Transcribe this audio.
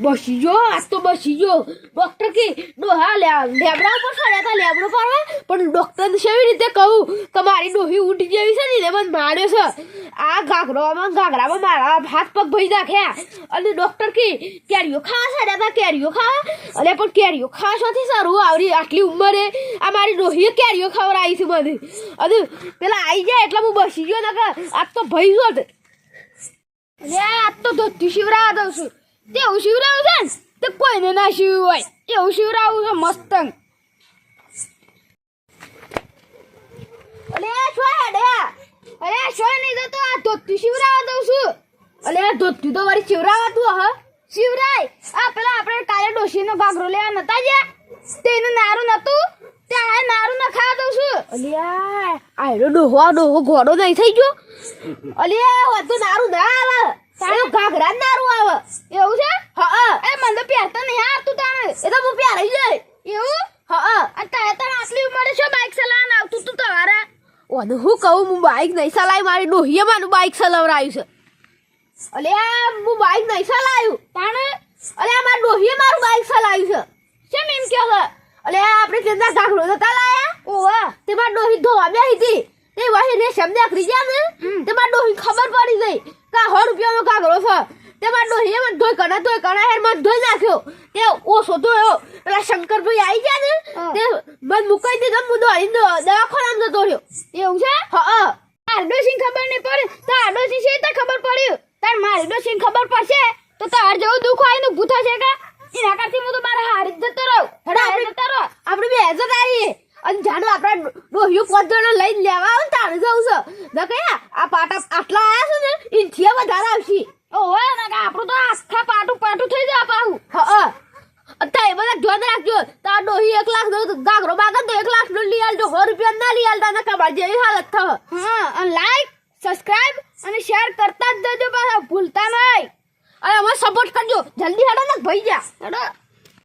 બસી જો આજ તો બસી જો ડોક્ટર કે ડોહા લે- લેબડા ઉપર ચડ્યા હતા લેબડો પાડવા પણ ડોક્ટર કેવી રીતે કહું? કે મારી ડોહી ઉઠી જેવી છે ને એને મને માર્યો છે. આ ઘાઘરામાં ઘાઘરામાં મારા હાથ પગ ભઈ નાખ્યા. અને ડોક્ટર કે, કેરીઓ ખાવા ચડ્યા હતા કેરીઓ ખાવા? અને પણ કેરીઓ ખાવા શોથી સારું આવરી, આટલી ઉંમરે આ મારી ડોહીએ કેરીઓ ખવડાવી છે મને. અને પેલા આવી જાય, એટલે હું બસી ગયો ને આજ તો ભઈ છે. અરે આજ તો ધોતી શિવરા દઉં છું. તેવું શિવરાવું છે તે કોઈને ના શિવ્યું હોય. એવું શિવરાવું છે મસ્ત અલે શું હેડે અરે શો નહીં તો આ ધોતી શિવરાવા દઉં છું. અલે, આ ધોતી તો વળી શિવરાવા તું હ શિવરાય, આ પેલા આપણે કાલે ડોશીનો ઘાઘરો લેવા નતા ગયા? તેનું નારું નતું? ત્યાં નારું ન ખાવા દઉં છું. અલ્યા આયરો ડોહો, આ ડોહો ઘોડો નહીં થઈ ગયો? અલ્યા વધુ નારું ના આવે. તારો ઘાઘરા નારું આવે. એવું છે? હા એ મને તો પહેરતા નહીં આવતું તારે એ તો હું પહેરાઈ જાય. એવું? હા અને તારે તારે આટલી ઉંમરે શું બાઇક ચલાવવાનું આવતું તું તમારા? ઓને હું કહું હું બાઇક નહીં ચલાવી મારી ડોહીએ મારું બાઇક ચલાવરાયું છે. અલ્યા હું બાઇક નહીં ચલાવ્યું. તાણે? અલ્યા મારી ડોહીએ મારું બાઇક ચલાવ્યું છે. કેમ એમ કહો અલે આપણે કેંદા ઘાઘરો નતા લાયા? ઓવા. તે મારી ડોહી ધોવા બેહી હતી. તે વાહી રેશમ દેખરી ગયા ને? તે મારી ડોહી ખબર પડી ગઈ કા સો રૂપિયાનો ઘાઘરો છે. તે મારી ડોહીએ મને ધોઈ કણા ધોઈ કણા હેર મને ધોઈ નાખ્યો. તે ઓછો ધોયો. પેલા શંકરભાઈ આવી ગયા ને તે મન મુકાઈ દીધો હું દોડી દવાખાનામાં જતો રહ્યો. એવું છે? હા આરડોશી ખબર નહીં પડે. તો આરડોશી છે તો ખબર પડ્યું તાર મારી ડોશી ખબર પડશે તો તાર જેવું દુઃખ આવીને ને છે કા? એના કરતી હું તો મારા હારી જ જતો રહું હેડા આપણે જતો રહો આપણે બે જતા રહીએ અને જાણો આપણા ડોહિયું જણા લઈને લેવા આવે તારે જવું છે. ના કયા આ પાટા આટલા આયા છે ને એનથી વધારે આવશે. ઓહો ના આપણું તો આખા પાટું પાટું થઈ જાય પાહું. હા અત્યારે બધા ધ્યાન રાખજો. તાર ડોહી એક લાખ ગાગરો બાગર તો એક લાખ નો લઈ આલજો સો રૂપિયા ના લઈ આલતા ના કમાર જેવી હાલત થશે. હા લાઈક સબસ્ક્રાઇબ અને શેર કરતા જ જજો પાછા. ભૂલતા નહીં. અરે હવે સપોર્ટ કરજો. જલ્દી હેડો ને ભાઈ જા. હેડો.